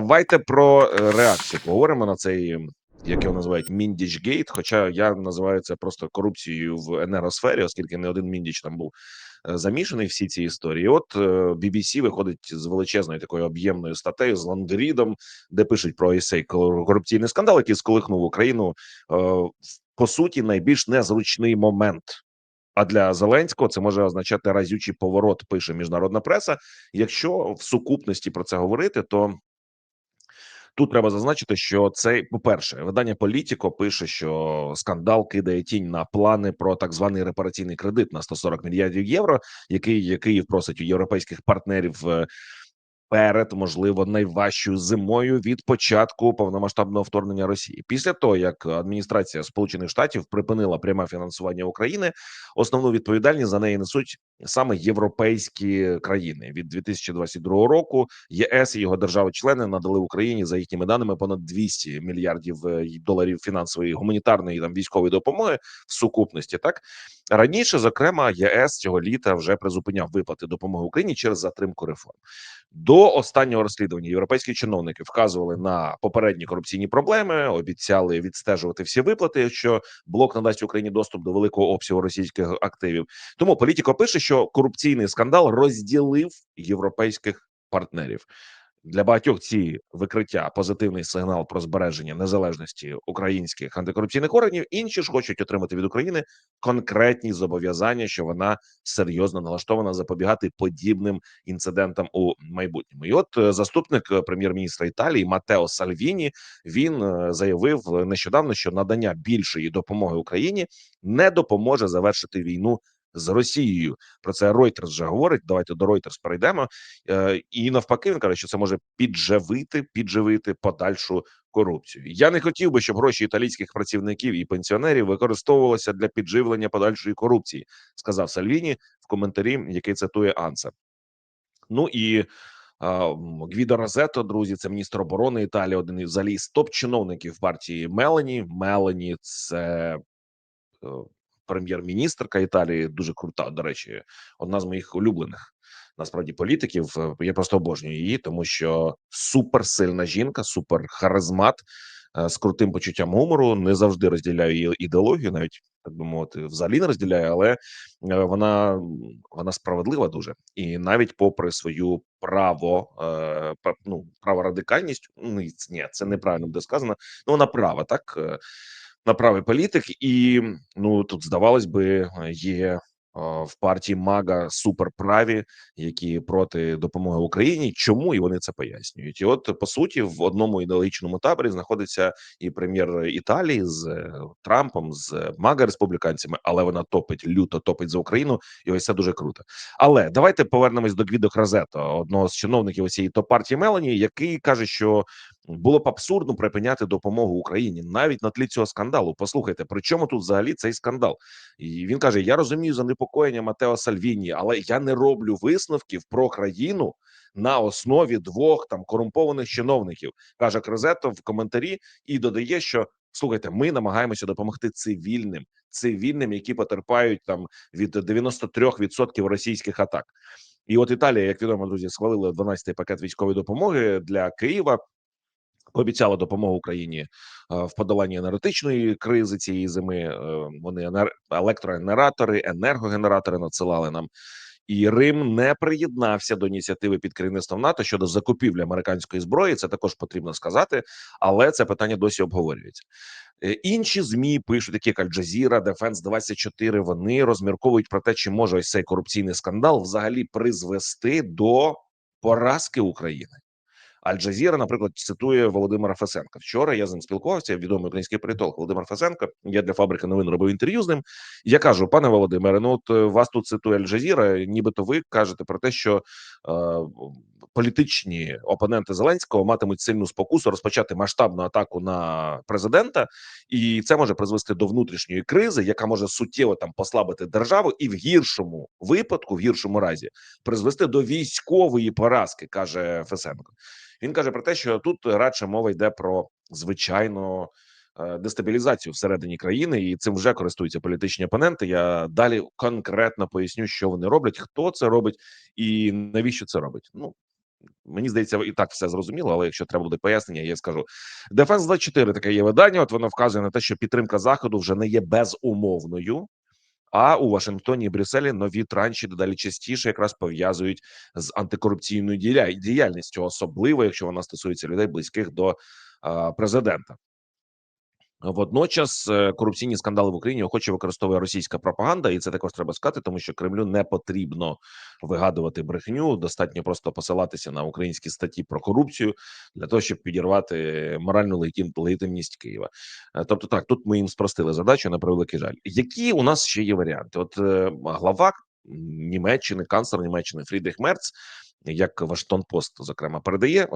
давайте про е, реакцію поговоримо на цей, як його називають, Міндічгейт. Хоча я називаю це просто корупцією в енергосфері, оскільки не один Міндіч там був е, замішаний всі ці історії. От е, BBC виходить з величезною такою об'ємною статтею з лонгрідом, де пишуть про цей корупційний скандал, який сколихнув Україну по суті найбільш незручний момент. А для Зеленського це може означати разючий поворот. Пише міжнародна преса. Якщо в сукупності про це говорити, то тут треба зазначити, що це по перше, видання Політіко пише, що скандал кидає тінь на плани про так званий репараційний кредит на 140 мільярдів євро, який Київ просить у європейських партнерів. Перед можливо найважчою зимою від початку повномасштабного вторгнення Росії, після того як адміністрація Сполучених Штатів припинила пряме фінансування України, основну відповідальність за неї несуть саме європейські країни від 2022 року. ЄС і його держави-члени надали Україні за їхніми даними понад 200 мільярдів е, доларів фінансової гуманітарної там військової допомоги в сукупності. Так раніше, зокрема, ЄС цього літа вже призупиняв виплати допомоги Україні через затримку реформ. До останнього розслідування європейські чиновники вказували на попередні корупційні проблеми, обіцяли відстежувати всі виплати, якщо блок надасть Україні доступ до великого обсягу російських активів. Тому політико пише, що корупційний скандал розділив європейських партнерів. Для багатьох ці викриття позитивний сигнал про збереження незалежності українських антикорупційних органів. Інші ж хочуть отримати від України конкретні зобов'язання, що вона серйозно налаштована запобігати подібним інцидентам у майбутньому. І от е, заступник е, прем'єр-міністра Італії Матео Сальвіні він е, заявив нещодавно, що надання більшої допомоги Україні не допоможе завершити війну. З Росією про це Reuters вже говорить. Давайте до Reuters перейдемо. Е, і навпаки, він каже, що це може підживити, підживити подальшу корупцію. Я не хотів би, щоб гроші італійських працівників і пенсіонерів використовувалися для підживлення подальшої корупції, сказав Сальвіні в коментарі, який цитує Анса. Ну і Гвідо Розето, друзі, це міністр оборони Італії, один із взагалі з топ-чиновників партії Мелані. Мелані це е, прем'єр-міністрка Італії, дуже крута. До речі, одна з моїх улюблених насправді політиків. Я просто обожнюю її, тому що суперсильна жінка, супер харизмат е, з крутим почуттям гумору. Не завжди розділяю її ідеологію, навіть так би мовити, взагалі не розділяю, але е, вона вона справедлива дуже і навіть попри свою право е, ну, праворадикальність, ні, це неправильно буде сказано. Ну вона права, так на правий політик, і ну тут здавалось би, є в партії Мага суперправі, які проти допомоги Україні. Чому і вони це пояснюють? І от по суті, в одному ідеологічному таборі знаходиться і прем'єр Італії з е, Трампом, з Мага республіканцями, але вона топить люто топить за Україну, і ось це дуже круто. Але давайте повернемось до Гвідо Кразето, одного з чиновників усієї топ партії Мелані, який каже, що було б абсурдно припиняти допомогу Україні навіть на тлі цього скандалу. Послухайте, при чому тут взагалі цей скандал? І він каже: Я розумію занепокоєння Матео Сальвіні, але я не роблю висновків про країну на основі двох там корумпованих чиновників. каже Крезето в коментарі і додає, що слухайте, ми намагаємося допомогти цивільним, цивільним, які потерпають там від 93% російських атак. І от Італія, як відомо, друзі, схвалила 12-й пакет військової допомоги для Києва. Обіцяла допомогу Україні е, в подоланні енергетичної кризи цієї зими. Е, Вони енер- електрогенератори, енергогенератори надсилали нам. І Рим не приєднався до ініціативи під керівництвом НАТО щодо закупівлі американської зброї. Це також потрібно сказати, але це питання досі обговорюється. Е, Інші змі пишуть, такі як Аль-Джазіра, Дефенс 24 Вони розмірковують про те, чи може ось цей корупційний скандал взагалі призвести до поразки України. Аль-Джазіра, наприклад, цитує Володимира Фесенка. Вчора я з ним спілкувався. Відомий український політолог Володимир Фесенко. Я для фабрики новин робив інтерв'ю з ним. Я кажу, пане Володимире, ну от е, вас тут цитує Аль-Джазіра, нібито ви кажете про те, що е, політичні опоненти Зеленського матимуть сильну спокусу розпочати масштабну атаку на президента, і це може призвести до внутрішньої кризи, яка може суттєво там послабити державу, і в гіршому випадку, в гіршому разі, призвести до військової поразки, каже Фесенко. Він каже про те, що тут радше мова йде про звичайну е, дестабілізацію всередині країни, і цим вже користуються політичні опоненти. Я далі конкретно поясню, що вони роблять, хто це робить і навіщо це робить. Ну Мені здається, і так все зрозуміло, але якщо треба буде пояснення, я скажу. Дефенс 24 таке є видання. От воно вказує на те, що підтримка заходу вже не є безумовною. А у Вашингтоні і Брюсселі нові транші дедалі частіше якраз пов'язують з антикорупційною діяльністю, особливо якщо вона стосується людей близьких до президента. Водночас е, корупційні скандали в Україні охоче використовує російська пропаганда, і це також треба сказати, тому що Кремлю не потрібно вигадувати брехню. Достатньо просто посилатися на українські статті про корупцію для того, щоб підірвати моральну легітимність Києва. Е, Тобто, так тут ми їм спростили задачу на превеликий жаль. Які у нас ще є варіанти? От е, глава Німеччини, канцлер Німеччини Фрідріх Мерц. Як Вашингтон Пост зокрема передає, е,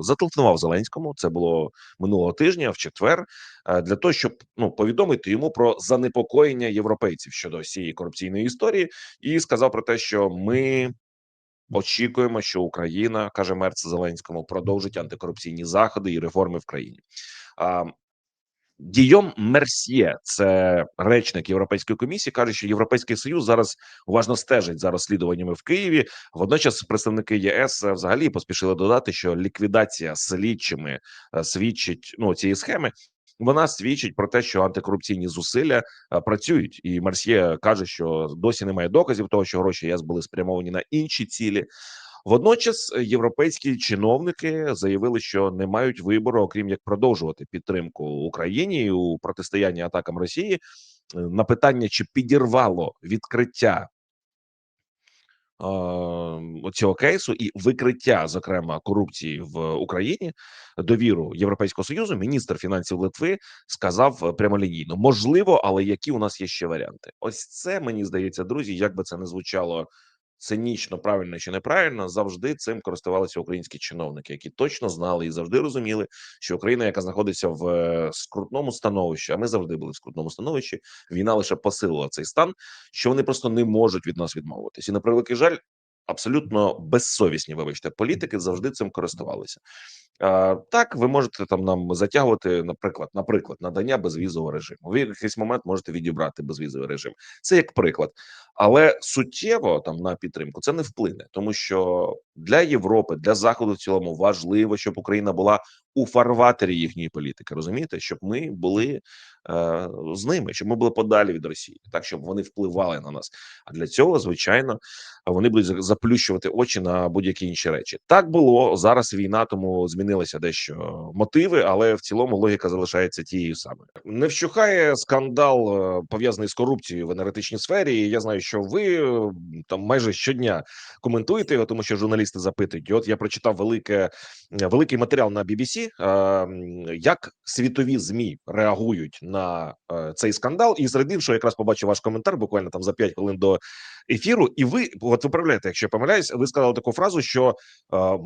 зателефонував Зеленському. Це було минулого тижня, в четвер, е, для того, щоб ну повідомити йому про занепокоєння європейців щодо цієї корупційної історії, і сказав про те, що ми очікуємо, що Україна каже Мерц Зеленському, продовжить антикорупційні заходи і реформи в країні. А, Дійом Мерсьє, це речник Європейської комісії, каже, що Європейський союз зараз уважно стежить за розслідуваннями в Києві. Водночас представники ЄС взагалі поспішили додати, що ліквідація слідчими е, свідчить ну цієї схеми. Вона свідчить про те, що антикорупційні зусилля е, працюють, і Мерсьє каже, що досі немає доказів того, що гроші ЄС були спрямовані на інші цілі. Водночас е, європейські чиновники заявили, що не мають вибору, окрім як продовжувати підтримку Україні у протистоянні атакам Росії. Е, На питання, чи підірвало відкриття е, цього кейсу і викриття, зокрема корупції в Україні, довіру Європейського союзу, міністр фінансів Литви сказав е, прямолінійно: можливо, але які у нас є ще варіанти? Ось це мені здається, друзі, як би це не звучало цинічно, правильно чи неправильно, завжди цим користувалися українські чиновники, які точно знали і завжди розуміли, що Україна, яка знаходиться в е, скрутному становищі, а ми завжди були в скрутному становищі. Війна лише посилила цей стан, що вони просто не можуть від нас відмовитися. І на превеликий жаль, абсолютно безсовісні, вибачте, політики завжди цим користувалися. А, так, ви можете там нам затягувати, наприклад, наприклад, надання безвізового режиму. Ви в якийсь момент можете відібрати безвізовий режим. Це як приклад, але суттєво там на підтримку це не вплине, тому що для Європи, для заходу в цілому важливо, щоб Україна була у фарватері їхньої політики. Розумієте, щоб ми були з ними, щоб ми були подалі від Росії, так щоб вони впливали на нас. А для цього, звичайно, вони будуть заплющувати очі на будь-які інші речі. Так було зараз. Війна, тому змінилися дещо мотиви, але в цілому логіка залишається тією самою. Не вщухає скандал е, пов'язаний з корупцією в енергетичній сфері. Я знаю, що ви е, там майже щодня коментуєте його, тому що журналісти запитують. І От я прочитав велике е, великий матеріал на BBC, е, як світові змі реагують на е, цей скандал. І серед іншого, якраз побачив ваш коментар буквально там за 5 хвилин до ефіру. І ви от виправляєте, якщо я помиляюсь, ви сказали таку фразу, що е,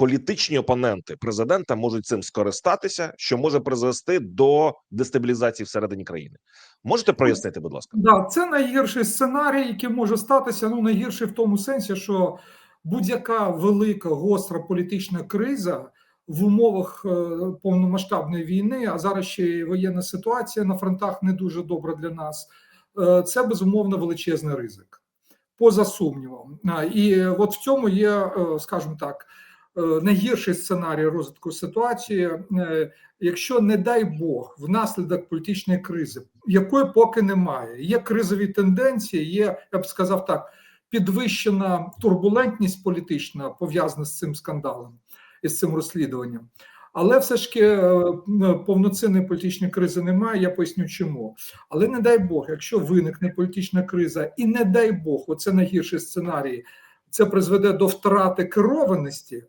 політичні опоненти президента можуть цим скористатися, що може призвести до дестабілізації всередині країни. Можете прояснити, будь ласка? Да, це найгірший сценарій, який може статися. Ну, найгірший в тому сенсі, що будь-яка велика гостра політична криза в умовах е, повномасштабної війни, а зараз ще й воєнна ситуація на фронтах не дуже добра для нас. е, Це безумовно величезний ризик, поза сумнівом. І от в цьому є, е, скажімо так, найгірший сценарій розвитку ситуації, якщо не дай Бог внаслідок політичної кризи, якої поки немає, є кризові тенденції, є, я б сказав так, підвищена турбулентність політична пов'язана з цим скандалом і з цим розслідуванням. Але все ж таки е, повноцінної політичної кризи немає. Я поясню, чому. Але не дай Бог, якщо виникне політична криза, і не дай Бог, оце найгірший сценарій, це призведе до втрати керованості.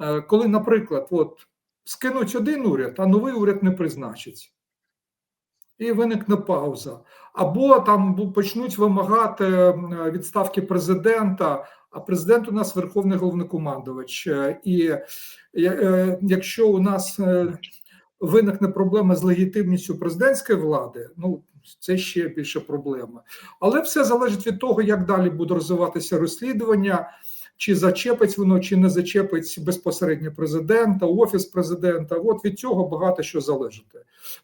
Е, Коли, наприклад, от скинуть один уряд, а новий уряд не призначиться. І виникне пауза. Або там почнуть вимагати відставки президента, а президент у нас верховний головнокомандувач. Е, І е, якщо у нас е, виникне проблема з легітимністю президентської влади, ну це ще більше проблема. Але все залежить від того, як далі буде розвиватися розслідування, чи зачепить воно, чи не зачепить безпосередньо президента, офіс президента. От від цього багато що залежить.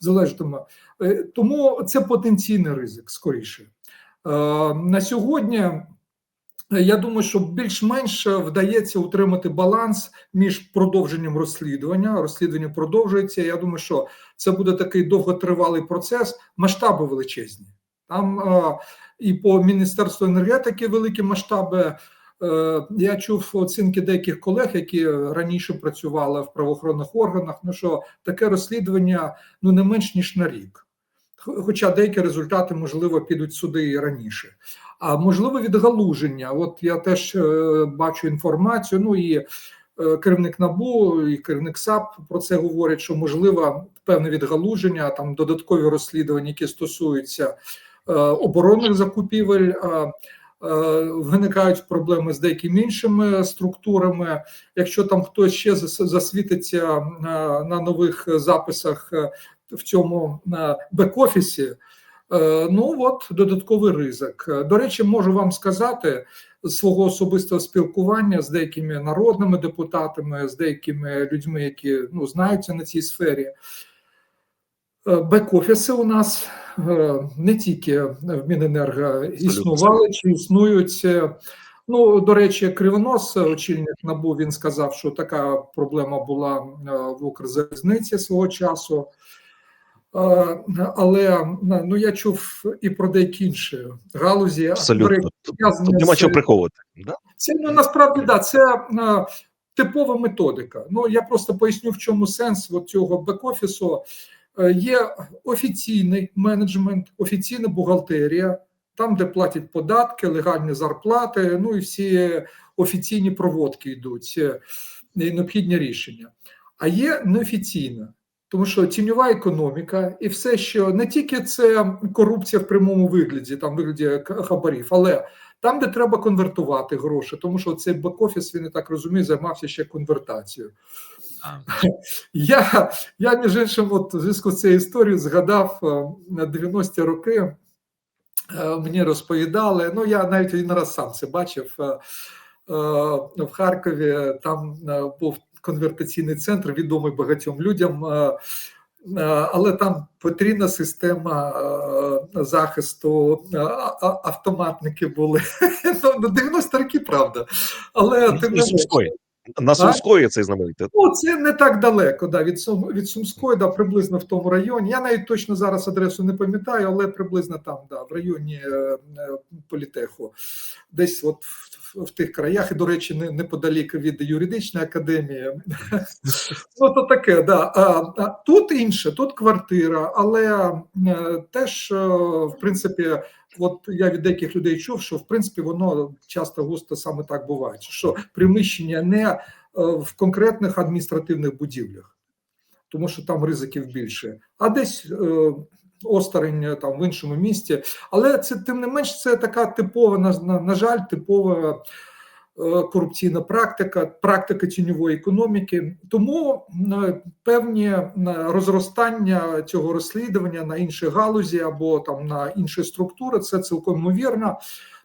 залежатиме. Е, Тому це потенційний ризик скоріше. Е, На сьогодні Я думаю, що більш-менш вдається утримати баланс між продовженням розслідування. Розслідування продовжується. Я думаю, що це буде такий довготривалий процес, масштаби величезні. Там е, і по міністерству енергетики великі масштаби. Е, Я чув оцінки деяких колег, які раніше працювали в правоохоронних органах. Ну що таке розслідування ну не менш ніж на рік. Хоча деякі результати можливо підуть в суди і раніше. А можливо, відгалуження. От я теж е, бачу інформацію. Ну і е, керівник НАБУ і керівник САП про це говорять, що можливо певне відгалуження, там додаткові розслідування, які стосуються оборонних закупівель. Е, Виникають проблеми з деякими іншими структурами. Якщо там хтось ще засвітиться е, на нових записах е, в цьому бек-офісі, Ну от додатковий ризик. До речі, можу вам сказати свого особистого спілкування з деякими народними депутатами, з деякими людьми, які ну знаються на цій сфері. Бек-офіси у нас не тільки в Міненерго існували чи існують. Е, Ну, до речі, Кривонос, очільник НАБУ, він сказав, що така проблема була е, в Укрзалізниці свого часу. Е, Але ну я чув і про деякі інші галузі. Абсолютно. Тут, нема чого приховувати. Да? Це ну насправді да, це е, типова методика. Ну я просто поясню, в чому сенс от цього бек-офісу. Е, Є офіційний менеджмент, офіційна бухгалтерія, там, де платять податки, легальні зарплати, ну і всі офіційні проводки йдуть, е, і необхідні рішення. А є неофіційна, тому що тіньова економіка і все, що не тільки це корупція в прямому вигляді, там вигляді хабарів, але там, де треба конвертувати гроші, тому що цей бек-офіс, він я так розумію, займався ще конвертацією. Я, я між іншим, от у зв'язку з цією історією згадав е, на 90-ті роки. е, Мені розповідали, ну я навіть один раз сам це бачив е, в Харкові. Там був конвертаційний центр, відомий багатьом людям, але там потрібна система захисту, автоматники були. Ну, на 90 роки, правда. Але тим не менше. На Сумської цей знаменитий. Ну, це не так далеко, да, від, від Сумської, да, приблизно в тому районі. Я навіть точно зараз адресу не пам'ятаю, але приблизно там, да, в районі е, е, політеху, десь от в, в тих краях, і, до речі, не, неподалік від юридичної академії. ну, то таке, да. А, тут інше, тут квартира, але е, теж, е, в принципі, от я від деяких людей чув, що в принципі воно часто густо саме так буває, що приміщення не е, в конкретних адміністративних будівлях, тому що там ризиків більше, а десь е, осторонь е, там в іншому місті. Але це тим не менш, це така типова, на, на, жаль, типова корупційна практика, практика тіньової економіки. Тому е, певні е, розростання цього розслідування на інші галузі або там на інші структури, це цілком ймовірно.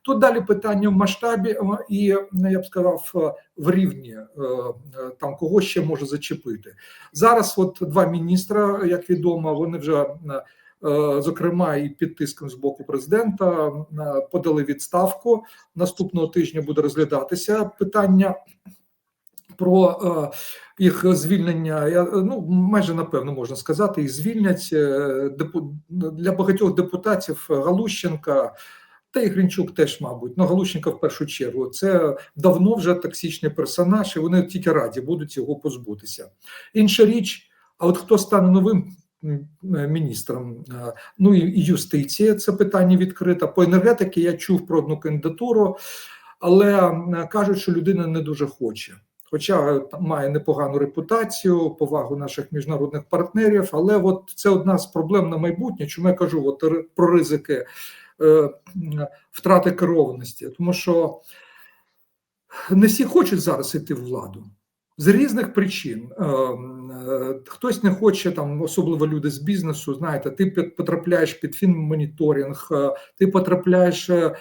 Тут далі питання в масштабі е, і ну, я б сказав е, в рівні е, е, там кого ще може зачепити зараз. От два міністра, як відомо, вони вже е, е, зокрема і під тиском з боку президента е, подали відставку. Наступного тижня буде розглядатися питання. Про е, їх звільнення, я ну майже напевно можна сказати, їх звільнять е, депу, для багатьох депутатів Галущенка, та і Гринчук теж, мабуть, ну Галущенка в першу чергу. Це давно вже токсичний персонаж, і вони тільки раді будуть його позбутися. Інша річ, а от хто стане новим міністром? Е, Ну і юстиція це питання відкрите. По енергетиці я чув про одну кандидатуру, але е, кажуть, що людина не дуже хоче. Хоча має непогану репутацію, повагу наших міжнародних партнерів, але от це одна з проблем на майбутнє. Чому я кажу от, про ризики е, втрати керованості, тому що не всі хочуть зараз йти в владу з різних причин. Е, е, Хтось не хоче там, особливо люди з бізнесу. Знаєте, ти потрапляєш під фінмоніторинг, е, ти потрапляєш е,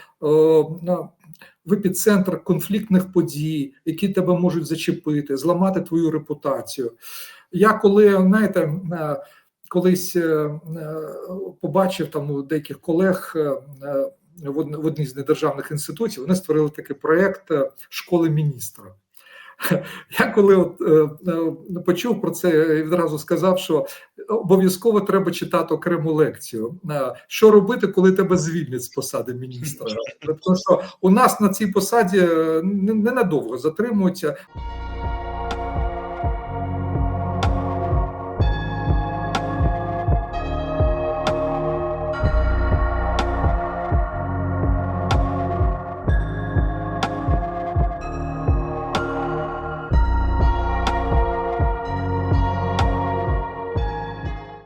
в епіцентр конфліктних подій, які тебе можуть зачепити, зламати твою репутацію. Я коли знаєте. Колись побачив там у деяких колег в одній з недержавних інституцій. Вони створили такий проєкт е, школи міністра. Я коли от, е, е, почув про це, і відразу сказав, що обов'язково треба читати окрему лекцію. Е, Що робити, коли тебе звільнять з посади міністра? Тому що у нас на цій посаді е, не- ненадовго затримуються.